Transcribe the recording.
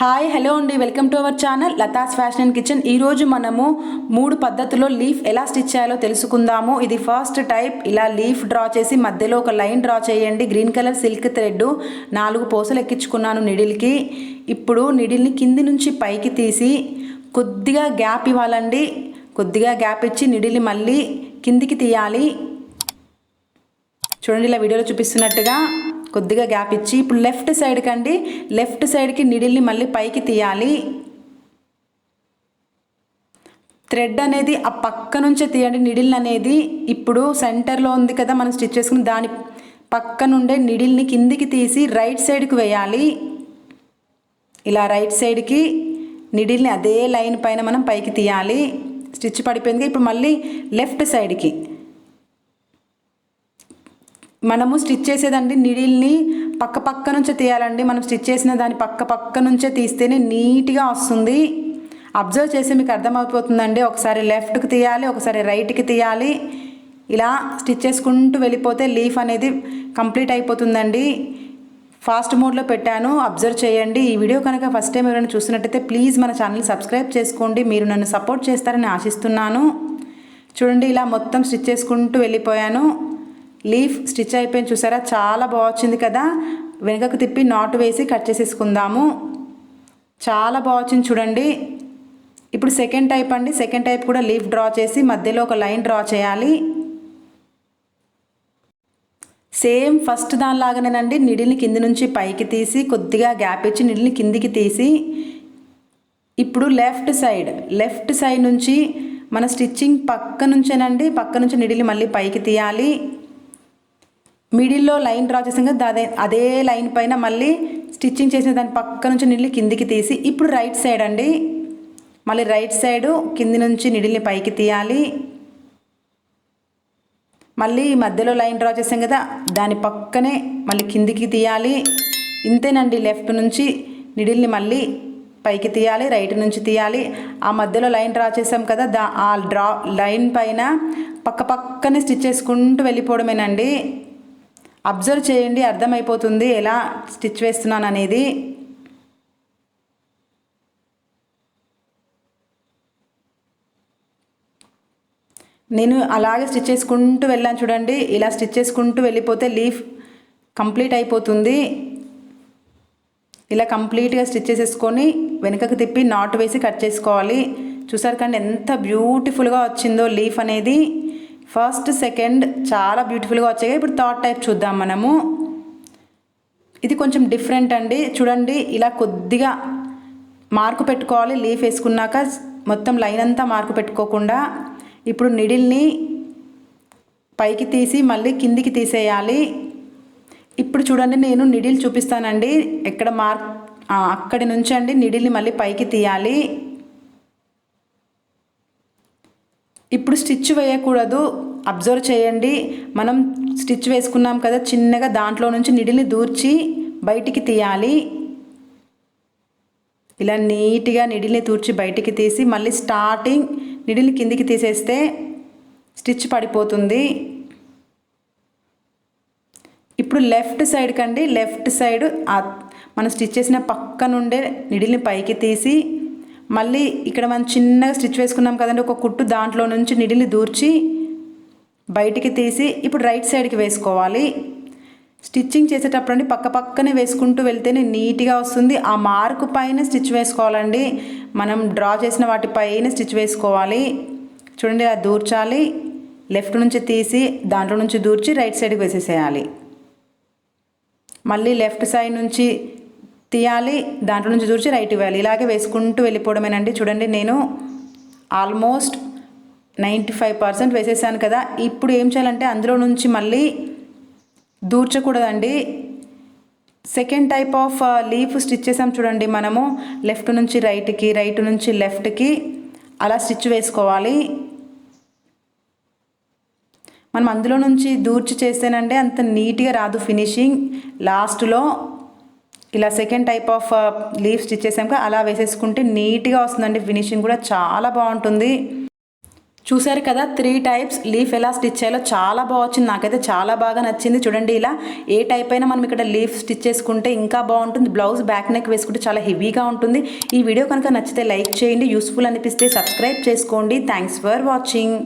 Hi hello అండి. Welcome to our channel Latha's fashion and kitchen. ఈరోజు మనము మూడు పద్ధతిలో లీఫ్ ఎలా స్టిచ్ చేయాలో తెలుసుకుందాము. ఇది ఫస్ట్ టైప్ ఇలా లీఫ్ డ్రా చేసి మధ్యలో ఒక లైన్ డ్రా చేయండి. గ్రీన్ కలర్ సిల్క్ థ్రెడ్ నాలుగు పూసలు ఎక్కించుకున్నాను నిడిల్కి. ఇప్పుడు నిడిల్ని కింది నుంచి పైకి తీసి కొద్దిగా గ్యాప్ ఇవ్వాలండి. కొద్దిగా గ్యాప్ ఇచ్చి నిడిల్ని మళ్ళీ కిందికి తీయాలి. చూడండి ఇలా వీడియోలో చూపిస్తున్నట్టుగా కొద్దిగా గ్యాప్ ఇచ్చి ఇప్పుడు లెఫ్ట్ సైడ్ కండి. లెఫ్ట్ సైడ్కి నిడిల్ని మళ్ళీ పైకి తీయాలి. థ్రెడ్ అనేది ఆ పక్క నుంచే తీయండి. నిడిల్ అనేది ఇప్పుడు సెంటర్లో ఉంది కదా మనం స్టిచ్ చేసుకుని దాని పక్క నుండే నిడిల్ని కిందికి తీసి రైట్ సైడ్కి వేయాలి. ఇలా రైట్ సైడ్కి నిడిల్ని అదే లైన్ పైన మనం పైకి తీయాలి. స్టిచ్ పడిపోయింది ఇప్పుడు మళ్ళీ లెఫ్ట్ సైడ్కి మనము స్టిచ్ చేసేదండి నిడిల్ని పక్క పక్క నుంచే తీయాలండి. మనం స్టిచ్ చేసిన దాని పక్క పక్క నుంచే తీస్తేనే నీట్గా వస్తుంది. అబ్జర్వ్ చేసి మీకు అర్థమైపోతుందండి. ఒకసారి లెఫ్ట్కి తీయాలి ఒకసారి రైట్కి తీయాలి. ఇలా స్టిచ్ చేసుకుంటూ వెళ్ళిపోతే లీఫ్ అనేది కంప్లీట్ అయిపోతుందండి. ఫాస్ట్ మోడ్లో పెట్టాను. అబ్జర్వ్ చేయండి. ఈ వీడియో కనుక ఫస్ట్ టైం ఎవరైనా చూసినట్టయితే ప్లీజ్ మన ఛానల్ సబ్స్క్రైబ్ చేసుకోండి. మీరు నన్ను సపోర్ట్ చేస్తారని ఆశిస్తున్నాను. చూడండి ఇలా మొత్తం స్టిచ్ చేసుకుంటూ వెళ్ళిపోయాను. లీఫ్ స్టిచ్ అయిపోయింది. చూసారా? చాలా బాగా వచ్చింది కదా? వెనుకకు తిప్పి నాటు వేసి కట్ చేసేసుకుందాము. చాలా బాగా వచ్చింది చూడండి. ఇప్పుడు సెకండ్ టైప్ అండి. సెకండ్ టైప్ కూడా లీఫ్ డ్రా చేసి మధ్యలో ఒక లైన్ డ్రా చేయాలి. సేమ్ ఫస్ట్ దానిలాగానేనండి. నిడిల్ని కింది నుంచి పైకి తీసి కొద్దిగా గ్యాప్ ఇచ్చి నిడిల్ని కిందికి తీసి ఇప్పుడు లెఫ్ట్ సైడ్ లెఫ్ట్ సైడ్ నుంచి మన స్టిచ్చింగ్ పక్క నుంచేనండి. పక్క నుంచి నిడిల్ని మళ్ళీ పైకి తీయాలి. మిడిల్లో లైన్ డ్రా చేసాం కదా అదే అదే లైన్ పైన మళ్ళీ స్టిచ్చింగ్ చేసిన దాని పక్క నుంచి నీళ్ళు కిందికి తీసి ఇప్పుడు రైట్ సైడ్ అండి. మళ్ళీ రైట్ సైడు కింది నుంచి నిడిల్ని పైకి తీయాలి. మళ్ళీ మధ్యలో లైన్ డ్రా చేసాం కదా దాని పక్కనే మళ్ళీ కిందికి తీయాలి. ఇంతేనండి లెఫ్ట్ నుంచి నిడిల్ని మళ్ళీ పైకి తీయాలి రైట్ నుంచి తీయాలి. ఆ మధ్యలో లైన్ డ్రా చేసాం కదా దా ఆ డ్రా లైన్ పైన పక్క పక్కనే స్టిచ్ చేసుకుంటూ వెళ్ళిపోవడమేనండి. అబ్జర్వ్ చేయండి అర్థమైపోతుంది ఎలా స్టిచ్ వేస్తున్నాను అనేది. నేను అలాగే స్టిచ్ చేసుకుంటూ వెళ్ళాను చూడండి ఇలా స్టిచ్ చేసుకుంటూ వెళ్ళిపోతే లీఫ్ కంప్లీట్ అయిపోతుంది. ఇలా కంప్లీట్గా స్టిచ్ చేసేసుకొని వెనుకకు తిప్పి నాటు వేసి కట్ చేసుకోవాలి. చూసారు కానీ ఎంత బ్యూటిఫుల్గా వచ్చిందో లీఫ్ అనేది. ఫస్ట్ సెకండ్ చాలా బ్యూటిఫుల్గా వచ్చాయి. ఇప్పుడు థర్డ్ టైప్ చూద్దాం మనము. ఇది కొంచెం డిఫరెంట్ అండి. చూడండి ఇలా కొద్దిగా మార్కు పెట్టుకోవాలి. లీఫ్ వేసుకున్నాక మొత్తం లైన్ అంతా మార్కు పెట్టుకోకుండా ఇప్పుడు నిడిల్ని పైకి తీసి మళ్ళీ కిందికి తీసేయాలి. ఇప్పుడు చూడండి నేను నిడిల్ చూపిస్తానండి. ఎక్కడ మార్క్ అక్కడి నుంచి అండి నిడిల్ని మళ్ళీ పైకి తీయాలి. ఇప్పుడు స్టిచ్ వేయకూడదు అబ్జర్వ్ చేయండి. మనం స్టిచ్ వేసుకున్నాం కదా చిన్నగా దాంట్లో నుంచి నిడిల్ని దూర్చి బయటికి తీయాలి. ఇలా నీట్గా నిడిల్ని తూర్చి బయటికి తీసి మళ్ళీ స్టార్టింగ్ నిడిల్ని కిందికి తీసేస్తే స్టిచ్ పడిపోతుంది. ఇప్పుడు లెఫ్ట్ సైడ్ కండి లెఫ్ట్ సైడ్ మనం స్టిచ్ చేసిన పక్కనుండే నిడిల్ని పైకి తీసి మళ్ళీ ఇక్కడ మనం చిన్నగా స్టిచ్ వేసుకున్నాం కదండి ఒక కుట్టు దాంట్లో నుంచి నిడిలి దూర్చి బయటికి తీసి ఇప్పుడు రైట్ సైడ్కి వేసుకోవాలి. స్టిచ్చింగ్ చేసేటప్పుడు అండి పక్క పక్కనే వేసుకుంటూ వెళ్తేనే నీట్గా వస్తుంది. ఆ మార్కు పైన స్టిచ్ వేసుకోవాలండి. మనం డ్రా చేసిన వాటిపైన స్టిచ్ వేసుకోవాలి. చూడండి అది దూర్చాలి. లెఫ్ట్ నుంచి తీసి దాంట్లో నుంచి దూర్చి రైట్ సైడ్కి వేసేసేయాలి. మళ్ళీ లెఫ్ట్ సైడ్ నుంచి తీయాలి దాంట్లో నుంచి దూర్చి రైట్ ఇవ్వాలి. ఇలాగే వేసుకుంటూ వెళ్ళిపోవడమేనండి. చూడండి నేను ఆల్మోస్ట్ నైంటీ ఫైవ్ పర్సెంట్ వేసేసాను కదా. ఇప్పుడు ఏం చేయాలంటే అందులో నుంచి మళ్ళీ దూర్చకూడదండి. Second type of leaf stitch చేసాం చూడండి మనము. లెఫ్ట్ నుంచి రైట్కి రైట్ నుంచి లెఫ్ట్కి అలా స్టిచ్ వేసుకోవాలి. మనం అందులో నుంచి దూర్చి చేస్తేనంటే అంత నీట్గా రాదు ఫినిషింగ్ లాస్ట్లో ఇలా second type of leaf stitch చేసాక అలా వేసేసుకుంటే నీట్గా వస్తుందండి. ఫినిషింగ్ కూడా చాలా బాగుంటుంది. చూసారు కదా త్రీ టైప్స్ లీఫ్ ఎలా స్టిచ్ చేయాలో చాలా బాగా వచ్చింది. నాకైతే చాలా బాగా నచ్చింది. చూడండి ఇలా ఏ టైప్ అయినా మనం ఇక్కడ లీఫ్ స్టిచ్ చేసుకుంటే ఇంకా బాగుంటుంది. బ్లౌజ్ బ్యాక్ నెక్ వేసుకుంటే చాలా హెవీగా ఉంటుంది. ఈ వీడియో కనుక నచ్చితే లైక్ చేయండి. యూస్ఫుల్ అనిపిస్తే సబ్స్క్రైబ్ చేసుకోండి. Thanks for watching